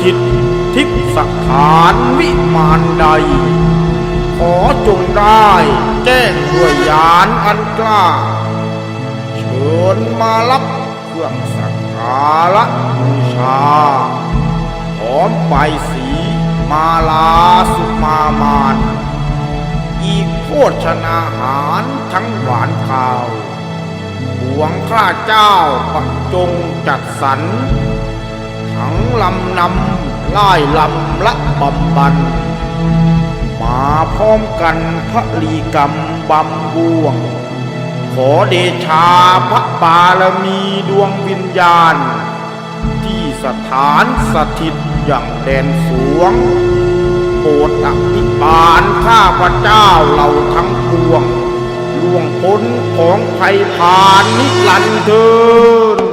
ถิตทิพสถานวิมานใด ขอจงได้แจ้งด้วยยานอันกล้า เชิญมารับเครื่องสักการะบูชาพร้อมใบสีมาลาสุมามาน อีกโภชนาหารทั้งหวานข้าวหวงข้าเจ้าประจงจัดสรร ทั้งลำนำไล่ลำละบำบัน มาพร้อมกันพระลีกรรมบำบวง ขอเดชาพระบารมีดวงวิญญาณ ที่สถานสถิตอย่างแดนสวงโปรดอภิบาลข้าพระเจ้าเราทั้งปวงล่วงพ้นของภัยพานนิรันดร์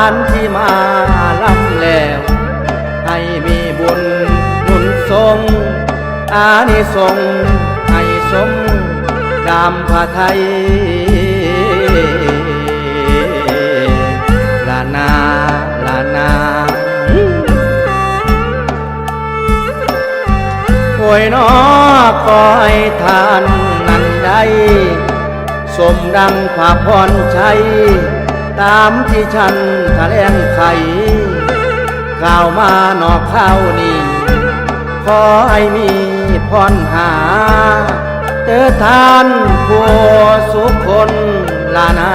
านที่มาลำแล้ว ให้มีบุญหนุนทรงอานิสงให้สมดามพระไทยลานาลานาโอยน้อคอยทานนั้นได้ สมดังภาพรชัย ตามที่ฉันแถลงไขข่าวมานอกข่าวนี้ขอให้มีพรหา เตอทานผู้สุขคนลานา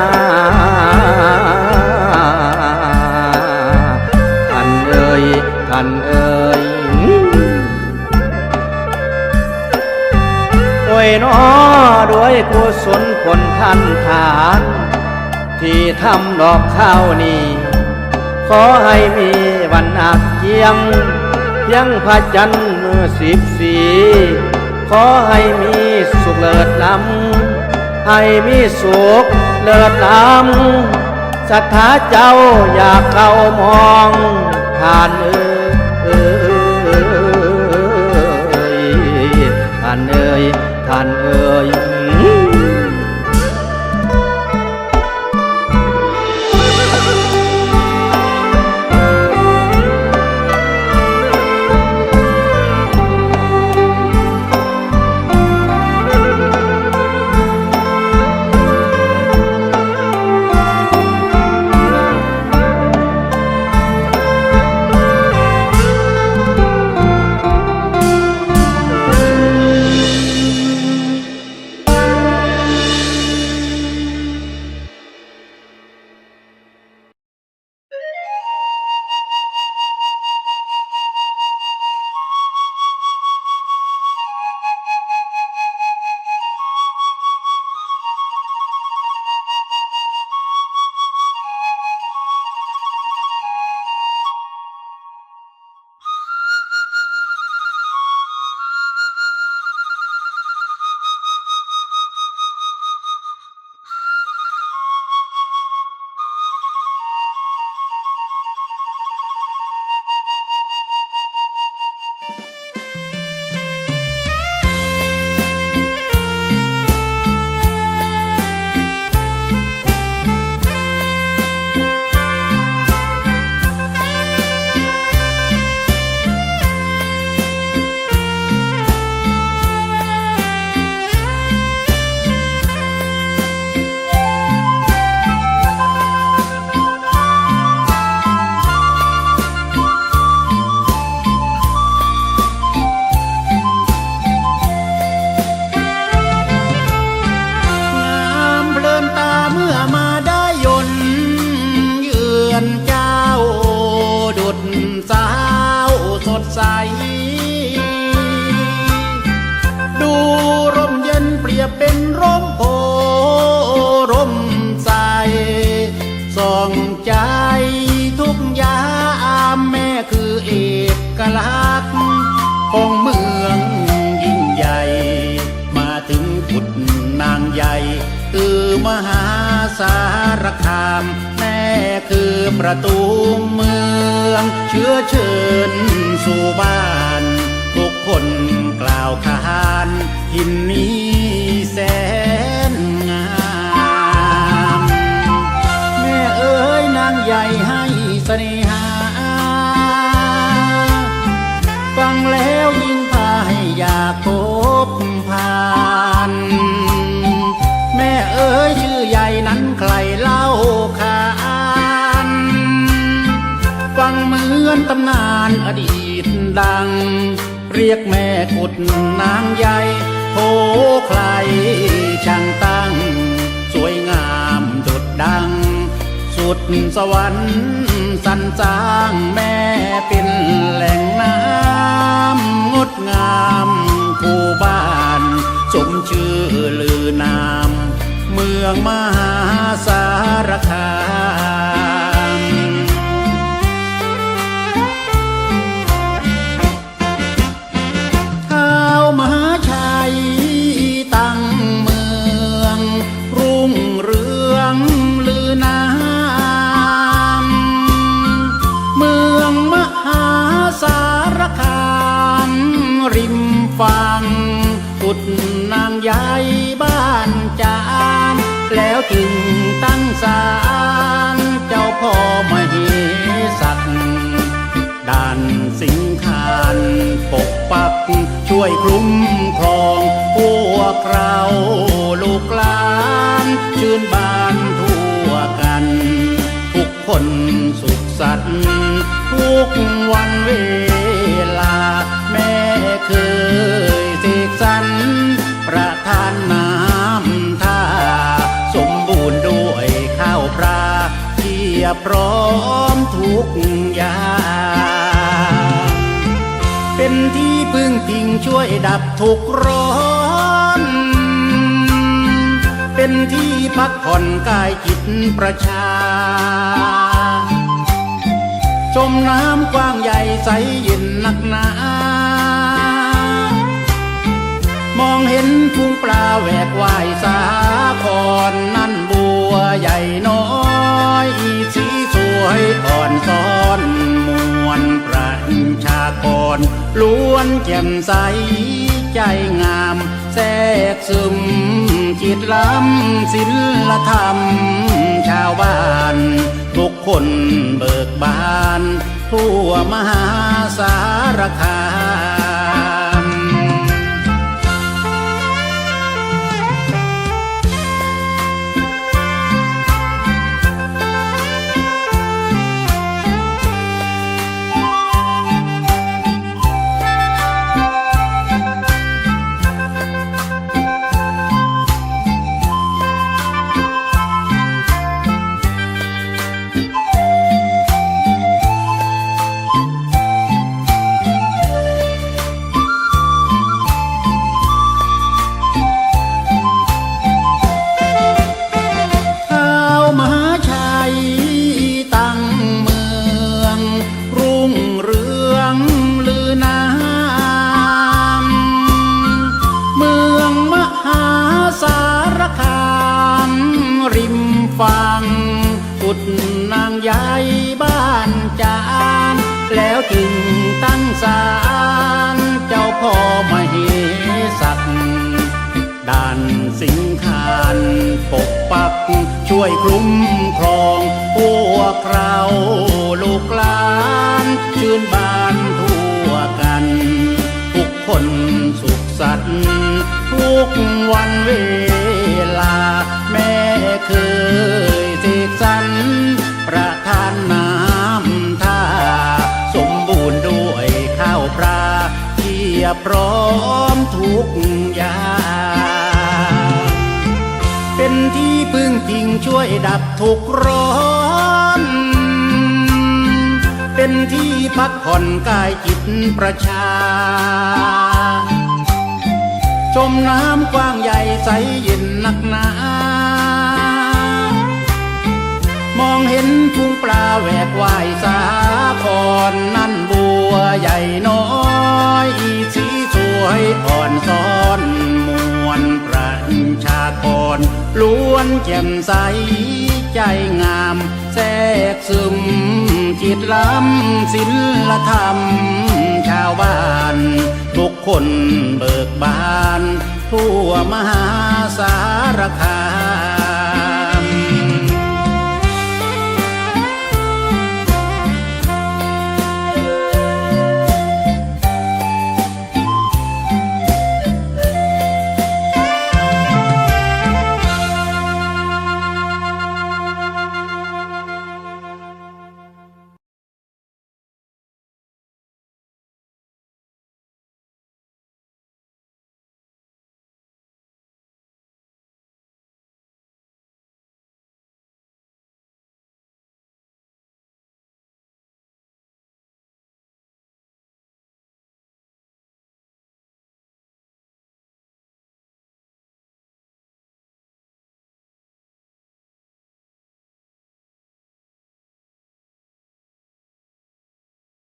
ท่านเอ่ยท่านเอ่ยโอ้ยน้อด้วยกุศลผลท่านฐาน ที่ทำดอกข้าวนี้ ขอให้มีวันอักเกียงเพียงพระจันทร์มือสิบสี ขอให้มีสุขเลิศล้ำ ให้มีสุขเลิศล้ำศรัทธาเจ้าอยากเข้ามองผ่านเอ่ยท่านเอ่ยท่านเอ่ย มหาสารคามแม่คือประตูเมือง เชื้อเชิญสู่บ้าน ทุกคนกล่าวขานทินนี้แสนงามแม่เอ๋ยนางใหญ่ให้เสน่หาานอดีตดัง เรียกแม่กุดนางใหญ่โหใครช่างตั้ง สวยงามดุดดัง สุดสวรรค์สรรสร้างแม่เป็นแหล่งน้ำงดงามคู่บ้านสมชื่อลือนาม เมืองมหาสารคาม แล้วจึงตั้งศาลเจ้าพ่อมเหสักด่านสิงคานปกปักช่วยคุ้มครองพวกเราลูกหลานชื่นบานทั่วกัน ทุกคนสุขสันต์ทุกวันเวลา แม่เคยเสกสรรประทานนา พร้อมทุกอย่างเป็นที่พึ่งพิงช่วยดับทุกข์ร้อน เป็นที่พักผ่อนกายจิตประชา ชมน้ำกว้างใหญ่ใสเย็นนักหนามองเห็นพุงปลาแหวกว่ายสาครนั่นบัว ใหญ่น้อยสีสวยอ่อนซ้อนมวลประชากรล้วนแจ่มใสใจงามแทรกซึมจิตล้ำศิลธรรม ชาวบ้านทุกคนเบิกบาน ทั่วมหาสารคาม สิงคานปกปัก ช่วยคุ้มครองพวกเราลูกหลานชื่นบานทั่วกัน ทุกคนสุขสันต์ทุกวันเวลา แม่เคยเสกสรรประทานน้ำท่า สมบูรณ์ด้วยข้าวปลาเพียบพร้อมทุกอย่าง พึ่งช่วยดับทุกร้อน เป็นที่พักผ่อนกายจิตประชา ชมน้ำกว้างใหญ่ใสเย็นนักหนามองเห็นพุงปลาแหวกว่ายสาครนั่นบัวใหญ่น้อย สีสวยอ่อนซ้อนมวลประ ชาปนล้วนแจ่มใสใจงาม แทรกซึม จิตล้ำศิลธรรม ชาวบ้าน ทุกคนเบิกบาน ทั่วมหาสารคาม